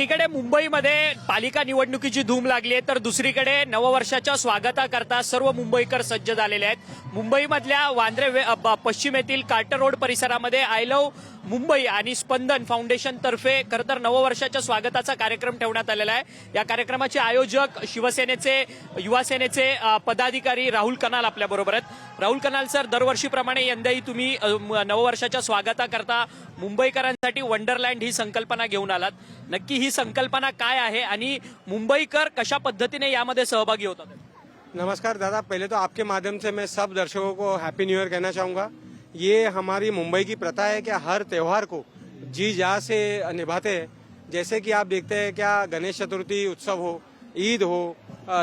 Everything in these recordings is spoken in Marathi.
एकीकडे मुंबईमध्ये पालिका निवडणुकीची धूम लागली आहे तर दुसरीकडे नववर्षाच्या स्वागताकरता सर्व मुंबईकर सज्ज झालेले आहेत. मुंबईमधल्या वांद्रे पश्चिम येथील पश्चिमेतील कार्टर रोड परिसरामध्ये आय लव मुंबई आणि स्पंदन फाउंडेशन तर्फे खरं तर नववर्षाच्या स्वागताचा कार्यक्रम ठेवण्यात आलेला आहे. या कार्यक्रमाचे आयोजक शिवसेनेचे युवासेनेचे पदाधिकारी राहुल कनाल आपल्याबरोबर आहेत. राहुल कनाल सर दरवर्षीप्रमाणे यंदाही तुम्ही नववर्षाच्या स्वागताकरता मुंबईकरांसाठी वंडरलँड ही संकल्पना घेऊन आलात. नक्की ही संकल्पना काय आहे आणि मुंबईकर कशा पद्धतीने यामध्ये सहभागी होतात? नमस्कार दादा पहले तो आपके माध्यम से मैं सब दर्शकों को हैप्पी न्यू ईयर कहना चाहूँगा। ये हमारी मुंबई की प्रथा है कि हर त्यौहार को जी जा से निभाते हैं। जैसे कि आप देखते हैं क्या गणेश चतुर्थी उत्सव हो ईद हो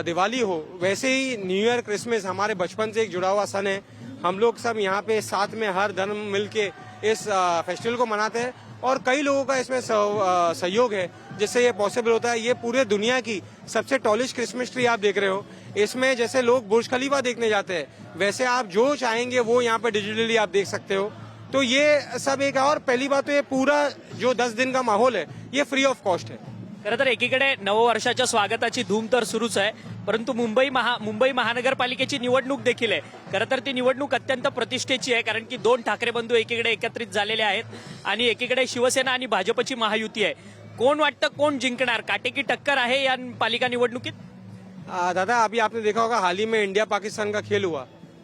दिवाली हो वैसे ही न्यू ईयर क्रिसमस हमारे बचपन से एक जुड़ा हुआ सन है। हम लोग सब यहाँ पे साथ में हर धर्म मिल के इस फेस्टिवल को मनाते हैं। और कई लोगों का इसमें सहयोग है। जिससे ये पॉसिबल होता है, ये पूरे दुनिया की सबसे टॉलिश क्रिसमस ट्री आप देख रहे हो। इसमें जैसे लोग बुर्ज खलीफा देखने जाते हैं, वैसे आप जो चाहेंगे वो यहाँ पर डिजिटली आप देख सकते हो। तो ये सब एक और, पहली बात तो ये पूरा जो दस दिन का माहौल है, ये फ्री ऑफ़ कॉस्ट है। खरं तर एकीकडे नववर्षाच्या स्वागताची धूम तर सुरूच आहे परंतु मुंबई महा मुंबई महानगरपालिकेची निवडणूक देखील आहे. खरं तर ती निवडणूक अत्यंत प्रतिष्ठेची आहे कारण की दोन ठाकरे बंधू एकीकडे एकत्रित झालेले आहेत आणि एकीकडे शिवसेना आणि भाजपची महायुती आहे. कोण वाटतं कोण जिंकणार? काटेकी टक्कर आहे या पालिका निवडणुकीत? दादा अभी आपने देखा होगा हाल ही में इंडिया पाकिस्तान का खेल हुआ।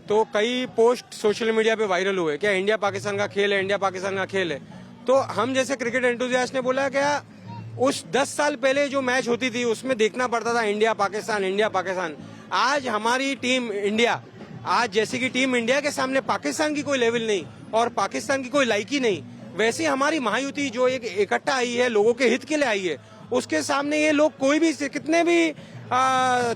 तो कई पोस्ट सोशल मीडिया पे वायरल हुए क्या इंडिया पाकिस्तान का खेल है इंडिया पाकिस्तान का खेल है? तो हम जैसे क्रिकेट एंथुजियास्ट ने बोला क्या उस 10 साल पहले जो मैच होती थी, उसमें देखना पड़ता था इंडिया, पाकिस्तान इंडिया, पाकिस्तान। आज हमारी टीम इंडिया, आज जैसे कि टीम इंडिया के सामने पाकिस्तान की कोई लेवल नहीं और पाकिस्तान की कोई लायकी नहीं, वैसे हमारी महायुति जो एक इकट्ठा आई है, लोगों के हित के लिए आई है, उसके सामने ये लोग कोई भी कितने भी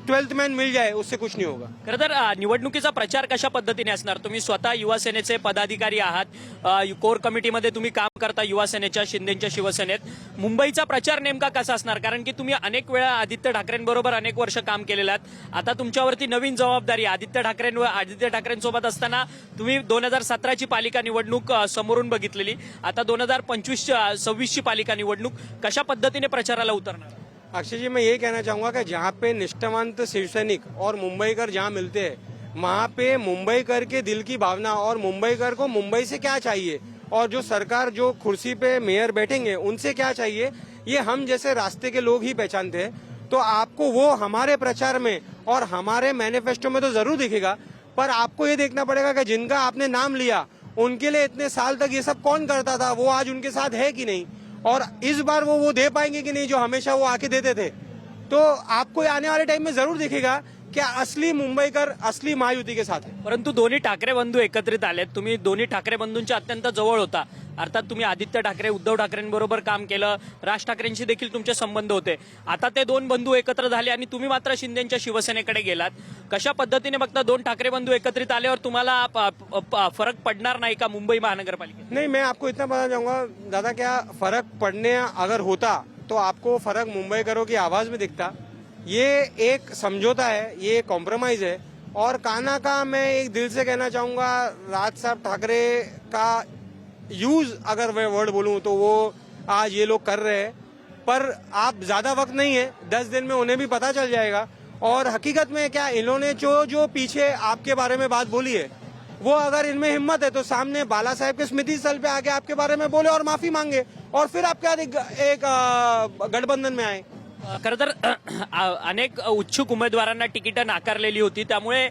ट्वेल्थ मैन मिल जाए उससे कुछ नहीं होगा। खरं तर अ, निवडणुकीचा प्रचार कशा पद्धतीने असणार? तुम्ही स्वतः युवा सेनेचे पदाधिकारी आहात. अ, कोर कमिटीमध्ये तुम्ही काम करता युवा सेनेच्या शिंदेच्या शिवसेनेत. मुंबईचा प्रचार नेमका कसा असणार? कारण की तुम्ही अनेक वेळा आदित्य ठाकरेंबरोबर अनेक वर्ष काम केलेलं आहात. आता तुमच्यावरती नवीन जबाबदारी आहे. आदित्य ठाकरेंवर आदित्य ठाकरेंसोबत असताना तुम्ही दोन हजार सतराची पालिका निवडणूक अ, समोरून बघितलेली. आता दोन हजार पंचवीस सव्वीसची पालिका निवडणूक कशा पद्धतीने प्रचाराला उतरणार? अक्षय जी, मैं यही कहना चाहूँगा कि जहाँ पे निष्ठावंत शिवसैनिक और मुंबईकर जहाँ मिलते हैं, वहाँ पे मुंबईकर के दिल की भावना और मुंबईकर को मुंबई से क्या चाहिए? और जो सरकार जो कुर्सी पे मेयर बैठेंगे, उनसे क्या चाहिए? ये हम जैसे रास्ते के लोग ही पहचानते हैं। तो आपको वो हमारे प्रचार में और हमारे मैनिफेस्टो में तो ज़रूर दिखेगा, पर आपको ये देखना पड़ेगा कि जिनका आपने नाम लिया, उनके लिए इतने साल तक ये सब कौन करता था? वो आज उनके साथ है कि नहीं? और इस बार वो वो दे पाएंगे कि नहीं जो हमेशा वो आके देते थे। तो आपको आने वाले टाइम में जरूर दिखेगा क्या असली मुंबईकर असली महायुती के साथ है। परंतु दोन्ही ठाकरे बंधू एकत्रित आले तुम्ही दोन्ही ठाकरे बंधूंच्या अत्यंत जवळ होता. अर्थात तुम्ही आदित्य ठाकरे उद्धव ठाकरेंबरोबर काम केलं राज ठाकरेंशी देखील तुमचे संबंध होते. आता ते दोन बंधू एकत्र झाले आणि तुम्ही मात्र शिंदेच्या शिवसेनेकडे गेलात. कशा पद्धतीने बघता दोन ठाकरे बंधू एकत्रित आल्यावर तुम्हाला प- फरक पडणार नाही का मुंबई महानगरपालिकेत? नहीं मैं आपको इतना बताना चाहूंगा दादा क्या फर्क पड़ने अगर होता तो आपको फर्क मुंबईकरों की आवाज में दिखता। ये एक समझौता है ये कॉम्प्रोमाइज है। और काना का मैं एक दिल से कहना चाहूंगा राज साहब ठाकरे का यूज अगर मैं वर्ड बोलूं तो वो आज ये लोग कर रहे हैं पर आप ज्यादा वक्त नहीं है दस दिन में उन्हें भी पता चल जाएगा। और हकीकत में क्या इन्होंने जो जो पीछे आपके बारे में बात बोली है वो अगर इनमें हिम्मत है तो सामने बाला साहेब के स्मृति स्थल पे आके आपके बारे में बोले और माफी मांगे और फिर आपके साथ एक, एक गठबंधन में आए। खर तर अनेक इच्छुक उमेदवारांना तिकीटं नाकारलेली होती त्यामुळे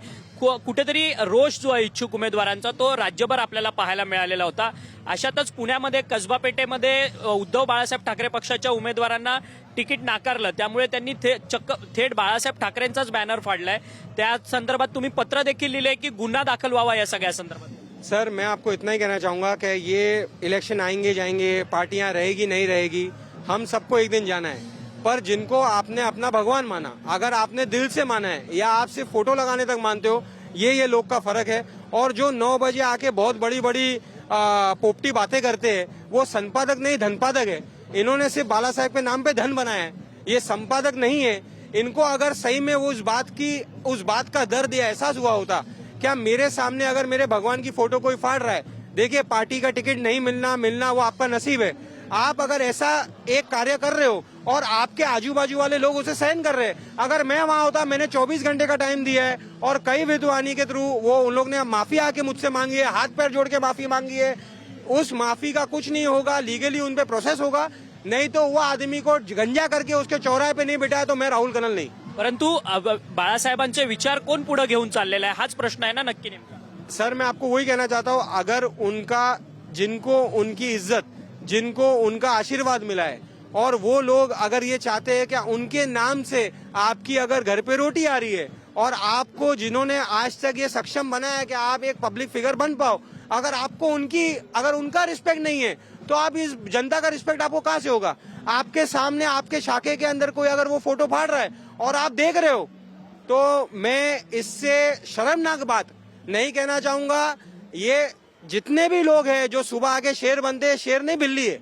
कुठेतरी रोष जो आहे इच्छुक उमेदवारांचा तो राज्यभर आपल्याला पाहायला मिळालेला होता. अशातच पुण्यामध्ये कसबा पेठेमध्ये उद्धव बाळासाहेब ठाकरे पक्षाच्या उमेदवारांना तिकीट नाकारलं. त्यामुळे त्यांनी थे- चक्क थेट बाळासाहेब ठाकरेंचाच बॅनर फाडलाय. त्या संदर्भात तुम्ही पत्र देखील लिहिले की गुन्हा दाखल व्हावा या सगळ्या संदर्भात? सर मैं आपको इतना ही कहना चाहूंगा कि ये इलेक्शन आएंगे जाएंगे पार्टियां रहेगी नहीं रहेगी हम सबको एक दिन जाना है। पर जिनको आपने अपना भगवान माना। अगर आपने दिल से माना है या आप सिर्फ़ फ़ोटो लगाने तक मानते हो ये ये लोग का फ़र्क है। और जो नौ बजे आके बहुत बड़ी बड़ी आ, पोपटी बातें करते हैं वो संपादक नहीं धनपादक है। इन्होंने सिर्फ़ बाला साहेब के नाम पे धन बनाया है। ये संपादक नहीं है। इनको अगर सही में वो उस बात की उस बात का दर्द या एहसास हुआ होता क्या मेरे सामने अगर मेरे भगवान की फ़ोटो कोई फाड़ रहा है? देखिए पार्टी का टिकट नहीं मिलना मिलना वो आपका नसीब है। आप अगर ऐसा एक कार्य कर रहे हो और आपके आजू बाजू वाले लोग उसे सहन कर रहे हैं। अगर मैं वहाँ होता मैंने 24 घंटे का टाइम दिया है और कई विद्वानी के थ्रू वो उन लोग ने माफ़ी आके मुझसे मांगी है हाथ पैर जोड़ के माफ़ी मांगी है। उस माफ़ी का कुछ नहीं होगा लीगली उन पे प्रोसेस होगा। नहीं तो वो आदमी को गंजा करके उसके चौराहे पे नहीं बिठाया तो मैं राहुल कनल नहीं। परंतु बाळासाहेबांचे विचार कोण पुढे घेऊन चाललेला आहे? हाच प्रश्न आहे ना नक्की नेमका. सर मैं आपको वही कहना चाहता हूँ अगर उनका जिनको उनकी इज़्ज़त जिनको उनका आशीर्वाद मिला है और वो लोग अगर ये चाहते हैं कि उनके नाम से आपकी अगर घर पे रोटी आ रही है और आपको जिन्होंने आज तक ये सक्षम बनाया कि आप एक पब्लिक फिगर बन पाओ, अगर आपको उनकी, अगर उनका रिस्पेक्ट नहीं है तो आप इस जनता का रिस्पेक्ट आपको कहाँ से होगा? आपके सामने, आपके शाखे के अंदर कोई अगर वो फ़ोटो फाड़ रहा है और आप देख रहे हो तो मैं इससे शर्मनाक बात नहीं कहना चाहूँगा। ये जितने भी लोग हैं जो सुबह आके शेर बनते हैं, शेर नहीं बिल्ली है।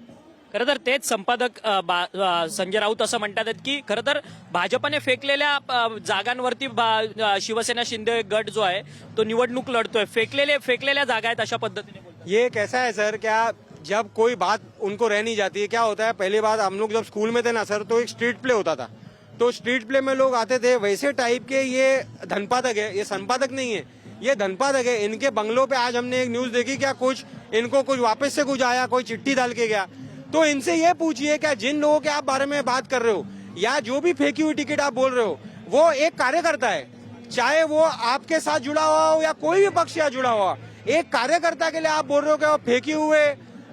खरं तर तेच संपादक बा- संजय राऊत असं म्हणतात की खरं तर भाजपने फेकलेल्या जागांवरती बा- शिवसेना शिंदे गट जो आहे तो निवडणूक लढतोय. फेकलेले फेकलेल्या जागा आहेत अशा पद्धतीने ये कैसा है सर क्या जब कोई बात उनको रह नहीं जाती है क्या होता है? पहली बात हम लोग जब स्कूल में थे ना सर तो एक स्ट्रीट प्ले होता था। तो स्ट्रीट प्ले में लोग आते थे वैसे टाइप के ये धनपादक है ये संपादक नहीं है। ये धनपादक है इनके बंगलों पे आज हमने एक न्यूज देखी क्या कुछ इनको कुछ वापस से कुछ आया कोई चिट्ठी डाल के गया। तो इनसे ये पूछिए क्या जिन लोगों के आप बारे में बात कर रहे हो, या जो भी फेंकी हुई टिकट आप बोल रहे हो, वो एक कार्यकर्ता है। चाहे वो आपके साथ जुड़ा हुआ हो या कोई भी पक्ष या जुड़ा हुआ, एक कार्यकर्ता के लिए आप बोल रहे हो कि वो फेंके हुए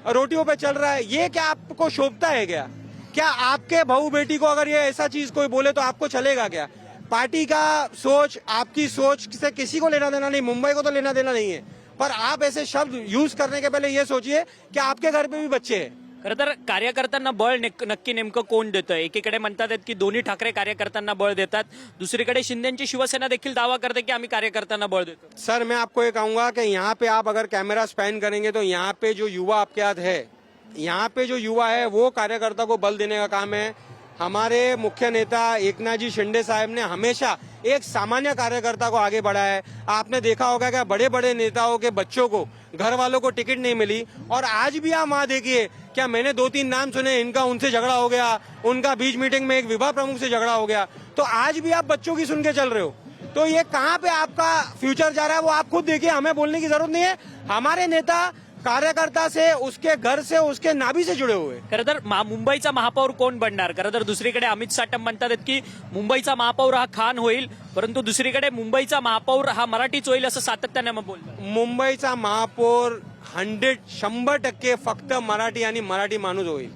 रोटियों पे चल रहा है, ये क्या आपको शोभता है क्या? क्या आपके बहू बेटी को अगर ये ऐसा चीज़ कोई बोले तो आपको चलेगा क्या? पार्टी का सोच, आपकी सोच से किसी को लेना देना नहीं, मुंबई को तो लेना देना नहीं है। पर आप ऐसे शब्द यूज़ करने के पहले ये सोचिए कि आपके घर पे भी बच्चे हैं। खरं तर नेक- नक्की नेमकं कोण देतं एकीकडे म्हणतात की दोन्ही ठाकरे कार्यकर्त्यांना बळ देतात. दुसरीकडे शिंदेची शिवसेना देखील दावा करते की आम्ही कार्यकर्त्यांना बळ देतो सर, मैं आपको ये कहूँगा कि यहाँ पे आप अगर कैमरा स्पैन करेंगे तो यहाँ पे जो युवा आपके हाथ है, यहाँ पे जो युवा है, वो कार्यकर्ता को बल देने का काम है। हमारे मुख्य नेता एकनाथ जी शिंदे साहब ने हमेशा एक सामान्य कार्यकर्ता को आगे बढ़ाया है। आपने देखा होगा कि बड़े बड़े नेताओं के बच्चों को घर वालों को टिकट नहीं मिली। और आज भी आप वहाँ देखिए क्या मैंने दो तीन नाम सुने इनका उनसे झगड़ा हो गया उनका बीच मीटिंग में एक विवाह प्रमुख से झगड़ा हो गया। तो आज भी आप बच्चों की सुन के चल रहे हो। तो ये कहाँ पे आपका फ्यूचर जा रहा है वो आप खुद देखिए हमें बोलने की जरूरत नहीं है। हमारे नेता कार्यकर्ता से उसके घर से उसके नाभि से जुड़े हुए। खरं तर मा- मुंबईचा महापौर कोण बनणार? खरं तर दुसरीकडे अमित साटम म्हणतात आहेत की मुंबईचा महापौर हा खान होईल परंतु दुसरीकडे मुंबईचा महापौर हा मराठीच होईल असं सातत्याने मग बोलतात. मुंबईचा महापौर हंड्रेड शंभर टक्के फक्त मराठी आणि मराठी माणूस होईल.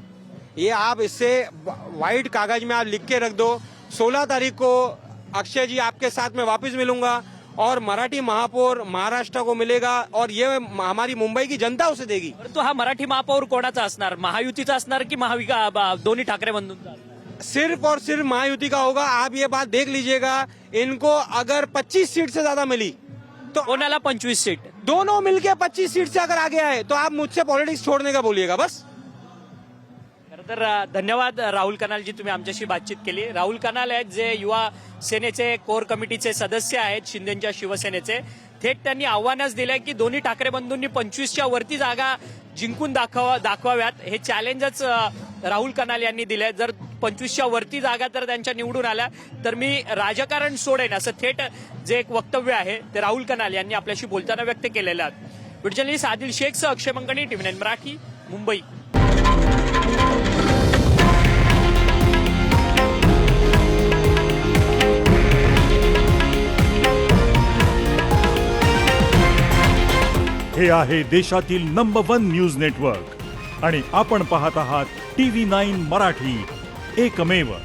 ये आप इससे व्हाइट कागज में आप लिख के रख दो. सोलह तारीख को अक्षय जी आपके साथ में वापस मिलूंगा और मराठी महापौर महाराष्ट्र को मिलेगा और ये हमारी मुंबई की जनता उसे देगी. परंतु हा मराठी महापौर कोणाचा असणार? महायुतीचा असणार की महाविका दोन्ही ठाकरे बंधूंचा? सिर्फ और सिर्फ महायुति का होगा? आप ये बात देख लीजिएगा. इनको अगर 25 सीट से ज्यादा मिली तो कोणाला पंचवीस सीट? दोनों मिलके 25 सीट से अगर आगे आए तो आप मुझसे पॉलिटिक्स छोड़ने का बोलिएगा बस। खरं तर अ, धन्यवाद अ, राहुल कनालजी तुम्ही आमच्याशी बातचीत केली. राहुल कनाल आहेत जे युवा सेनेचे कोर कमिटीचे सदस्य आहेत शिंदेच्या शिवसेनेचे. थेट त्यांनी आव्हानच दिलंय की दोन्ही ठाकरे बंधूंनी पंचवीसच्या वरती जागा जिंकून दाखवा दाखवाव्यात. हे चॅलेंजच अ, राहुल कनाल यांनी दिलंय. जर पंचवीसच्या वरती जागा तर त्यांच्या निवडून आल्या. तर मी राजकारण सोडेन असं थेट जे एक वक्तव्य आहे ते राहुल कनाल यांनी आपल्याशी बोलताना व्यक्त केलेलं आहे. व्हिडिओ आदिल शेखचं अक्षय मंगणी टीव्ही नाईन मराठी मुंबई. हे आहे देशातील नंबर वन न्यूज नेटवर्क आणि आपण पाहत आहात T V nine Marathi. एकमेव